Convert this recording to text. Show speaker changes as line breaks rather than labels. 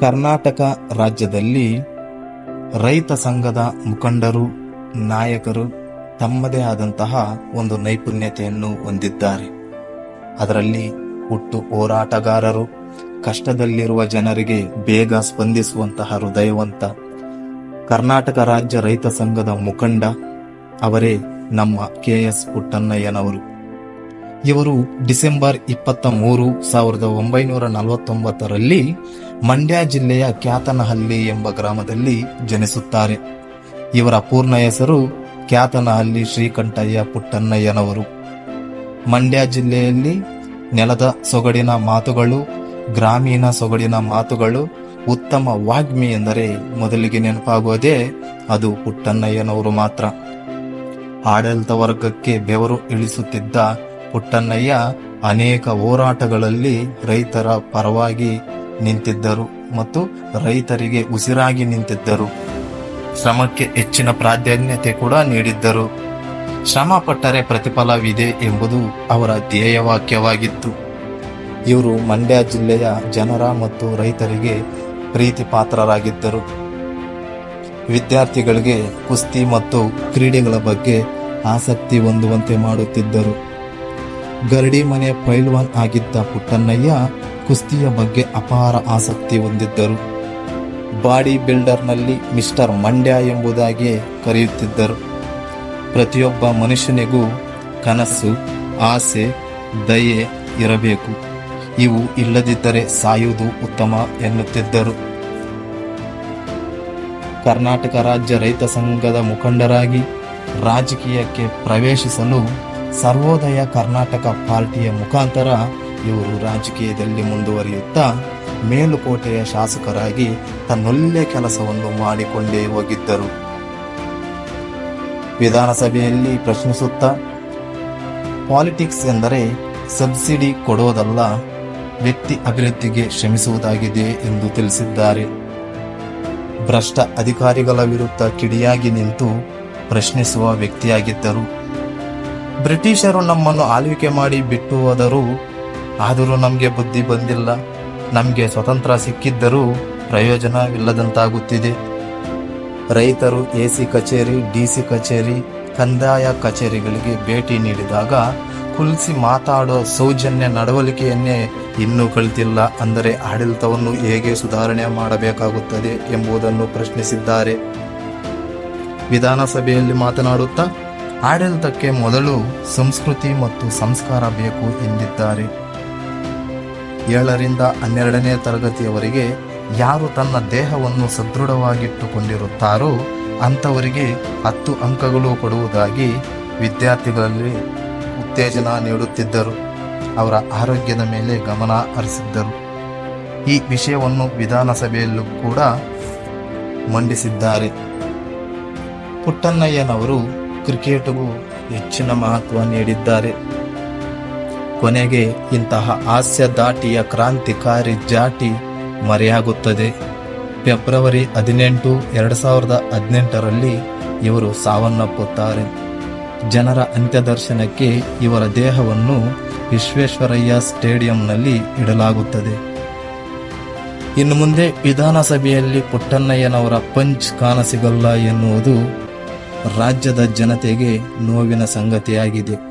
ಕರ್ನಾಟಕ ರಾಜ್ಯದಲ್ಲಿ ರೈತ ಸಂಘದ ಮುಖಂಡರು, ನಾಯಕರು ತಮ್ಮದೇ ಆದಂತಹ ಒಂದು ನೈಪುಣ್ಯತೆಯನ್ನು ಹೊಂದಿದ್ದಾರೆ. ಅದರಲ್ಲಿ ಹುಟ್ಟು ಹೋರಾಟಗಾರರು, ಕಷ್ಟದಲ್ಲಿರುವ ಜನರಿಗೆ ಬೇಗ ಸ್ಪಂದಿಸುವಂತಹ ಹೃದಯವಂತ ಕರ್ನಾಟಕ ರಾಜ್ಯ ರೈತ ಸಂಘದ ಮುಖಂಡ ಅವರೇ ನಮ್ಮ ಕೆ ಎಸ್ ಪುಟ್ಟಣ್ಣಯ್ಯನವರು. ಇವರು ಡಿಸೆಂಬರ್ ಇಪ್ಪತ್ತ ಮೂರು ಸಾವಿರದ ಒಂಬೈನೂರ ನಲವತ್ತೊಂಬತ್ತರಲ್ಲಿ ಮಂಡ್ಯ ಜಿಲ್ಲೆಯ ಕ್ಯಾತನಹಳ್ಳಿ ಎಂಬ ಗ್ರಾಮದಲ್ಲಿ ಜನಿಸುತ್ತಾರೆ. ಇವರ ಪೂರ್ಣ ಹೆಸರು ಕ್ಯಾತನಹಳ್ಳಿ ಶ್ರೀಕಂಠಯ್ಯ ಪುಟ್ಟಣ್ಣಯ್ಯನವರು. ಮಂಡ್ಯ ಜಿಲ್ಲೆಯಲ್ಲಿ ನೆಲದ ಸೊಗಡಿನ ಮಾತುಗಳು, ಗ್ರಾಮೀಣ ಸೊಗಡಿನ ಮಾತುಗಳು ಉತ್ತಮ ವಾಗ್ಮಿ ಎಂದರೆ ಮೊದಲಿಗೆ ನೆನಪಾಗುವುದೇ ಅದು ಪುಟ್ಟಣ್ಣಯ್ಯನವರು ಮಾತ್ರ. ಆಡಳಿತ ವರ್ಗಕ್ಕೆ ಬೆವರು ಇಳಿಸುತ್ತಿದ್ದ ಪುಟ್ಟಣ್ಣಯ್ಯ ಅನೇಕ ಹೋರಾಟಗಳಲ್ಲಿ ರೈತರ ಪರವಾಗಿ ನಿಂತಿದ್ದರು ಮತ್ತು ರೈತರಿಗೆ ಉಸಿರಾಗಿ ನಿಂತಿದ್ದರು. ಶ್ರಮಕ್ಕೆ ಹೆಚ್ಚಿನ ಪ್ರಾಧಾನ್ಯತೆ ಕೂಡ ನೀಡಿದ್ದರು. ಶ್ರಮ ಪಟ್ಟರೆ ಪ್ರತಿಫಲವಿದೆ ಎಂಬುದು ಅವರ ಧ್ಯೇಯವಾಕ್ಯವಾಗಿತ್ತು ಇವರು ಮಂಡ್ಯ ಜಿಲ್ಲೆಯ ಜನರ ಮತ್ತು ರೈತರಿಗೆ ಪ್ರೀತಿ ಪಾತ್ರರಾಗಿದ್ದರು ವಿದ್ಯಾರ್ಥಿಗಳಿಗೆ ಕುಸ್ತಿ ಮತ್ತು ಕ್ರೀಡೆಗಳ ಬಗ್ಗೆ ಆಸಕ್ತಿ ಹೊಂದುವಂತೆ ಮಾಡುತ್ತಿದ್ದರು. ಗರಡಿ ಮನೆ ಪೈಲ್ವಾನ್ ಆಗಿದ್ದ ಪುಟ್ಟಣ್ಣಯ್ಯ ಕುಸ್ತಿಯ ಬಗ್ಗೆ ಅಪಾರ ಆಸಕ್ತಿ ಹೊಂದಿದ್ದರು. ಬಾಡಿ ಬಿಲ್ಡರ್ನಲ್ಲಿ ಮಿಸ್ಟರ್ ಮಂಡ್ಯ ಎಂಬುದಾಗಿ ಕರೆಯುತ್ತಿದ್ದರು. ಪ್ರತಿಯೊಬ್ಬ ಮನುಷ್ಯನಿಗೂ ಕನಸು, ಆಸೆ, ದಯೆ ಇರಬೇಕು. ಇವು ಇಲ್ಲದಿದ್ದರೆ ಸಾಯುವುದು ಉತ್ತಮ ಎನ್ನುತ್ತಿದ್ದರು. ಕರ್ನಾಟಕ ರಾಜ್ಯ ರೈತ ಸಂಘದ ಮುಖಂಡರಾಗಿ ರಾಜಕೀಯಕ್ಕೆ ಪ್ರವೇಶಿಸಲು ಸರ್ವೋದಯ ಕರ್ನಾಟಕ ಪಾರ್ಟಿಯ ಮುಖಾಂತರ ಇವರು ರಾಜಕೀಯದಲ್ಲಿ ಮುಂದುವರಿಯುತ್ತಾ ಮೇಲುಕೋಟೆಯ ಶಾಸಕರಾಗಿ ತನ್ನೊಳ್ಳೆ ಕೆಲಸವನ್ನು ಮಾಡಿಕೊಂಡೇ ಹೋಗಿದ್ದರು. ವಿಧಾನಸಭೆಯಲ್ಲಿ ಪ್ರಶ್ನಿಸುತ್ತಾ, ಪಾಲಿಟಿಕ್ಸ್ ಎಂದರೆ ಸಬ್ಸಿಡಿ ಕೊಡೋದಲ್ಲ, ವ್ಯಕ್ತಿ ಅಭಿವೃದ್ಧಿಗೆ ಶ್ರಮಿಸುವುದಾಗಿದೆ ಎಂದು ತಿಳಿಸಿದ್ದಾರೆ. ಭ್ರಷ್ಟ ಅಧಿಕಾರಿಗಳ ವಿರುದ್ಧ ಕಿಡಿಯಾಗಿ ನಿಂತು ಪ್ರಶ್ನಿಸುವ ವ್ಯಕ್ತಿಯಾಗಿದ್ದರು. ಬ್ರಿಟಿಷರು ನಮ್ಮನ್ನು ಆಳ್ವಿಕೆ ಮಾಡಿ ಬಿಟ್ಟು ಹೋದರು ಆದರೂ ನಮಗೆ ಬುದ್ಧಿ ಬಂದಿಲ್ಲ. ನಮಗೆ ಸ್ವತಂತ್ರ ಸಿಕ್ಕಿದ್ದರೂ ಪ್ರಯೋಜನವಿಲ್ಲದಂತಾಗುತ್ತಿದೆ. ರೈತರು ಎಸಿ ಕಚೇರಿ, ಡಿಸಿ ಕಚೇರಿ, ಕಂದಾಯ ಕಚೇರಿಗಳಿಗೆ ಭೇಟಿ ನೀಡಿದಾಗ ಕುಲಿಸಿ ಮಾತಾಡೋ ಸೌಜನ್ಯ ನಡವಳಿಕೆಯನ್ನೇ ಇನ್ನೂ ಕಲಿತಿಲ್ಲ ಅಂದರೆ ಆಡಳಿತವನ್ನು ಹೇಗೆ ಸುಧಾರಣೆ ಮಾಡಬೇಕಾಗುತ್ತದೆ ಎಂಬುದನ್ನು ಪ್ರಶ್ನಿಸಿದ್ದಾರೆ. ವಿಧಾನಸಭೆಯಲ್ಲಿ ಮಾತನಾಡುತ್ತಾ, ಆಡಳಿತಕ್ಕೆ ಮೊದಲು ಸಂಸ್ಕೃತಿ ಮತ್ತು ಸಂಸ್ಕಾರ ಬೇಕು ಎಂದಿದ್ದಾರೆ. ಏಳರಿಂದ ಹನ್ನೆರಡನೇ ತರಗತಿಯವರೆಗೆ ಯಾರು ತನ್ನ ದೇಹವನ್ನು ಸದೃಢವಾಗಿಟ್ಟುಕೊಂಡಿರುತ್ತಾರೋ ಅಂಥವರಿಗೆ ಹತ್ತು ಅಂಕಗಳು ಕೊಡುವುದಾಗಿ ವಿದ್ಯಾರ್ಥಿಗಳಲ್ಲಿ ಉತ್ತೇಜನ ನೀಡುತ್ತಿದ್ದರು. ಅವರ ಆರೋಗ್ಯದ ಮೇಲೆ ಗಮನ ಹರಿಸಿದ್ದರು. ಈ ವಿಷಯವನ್ನು ವಿಧಾನಸಭೆಯಲ್ಲೂ ಕೂಡ ಮಂಡಿಸಿದ್ದಾರೆ. ಪುಟ್ಟಣ್ಣಯ್ಯನವರು ಕ್ರಿಕೆಟ್ಗೂ ಹೆಚ್ಚಿನ ಮಹತ್ವ ನೀಡಿದ್ದಾರೆ. ಕೊನೆಗೆ ಇಂತಹ ಹಾಸ್ಯ ದಾಟಿಯ ಕ್ರಾಂತಿಕಾರಿ ಜಾಟಿ ಮರೆಯಾಗುತ್ತದೆ. ಫೆಬ್ರವರಿ ಹದಿನೆಂಟು, ಎರಡು ಸಾವಿರದ ಹದಿನೆಂಟರಲ್ಲಿ ಇವರು ಸಾವನ್ನಪ್ಪುತ್ತಾರೆ. ಜನರ ಅಂತ್ಯದರ್ಶನಕ್ಕೆ ಇವರ ದೇಹವನ್ನು ವಿಶ್ವೇಶ್ವರಯ್ಯ ಸ್ಟೇಡಿಯಂನಲ್ಲಿ ಇಡಲಾಗುತ್ತದೆ. ಇನ್ನು ಮುಂದೆ ವಿಧಾನಸಭೆಯಲ್ಲಿ ಪುಟ್ಟಣ್ಣಯ್ಯನವರ ಪಂಚ್ ಕಾಣಸಿಗಲ್ಲ ಎನ್ನುವುದು ರಾಜ್ಯದ ಜನತೆಗೆ ನೋವಿನ ಸಂಗತಿಯಾಗಿದೆ.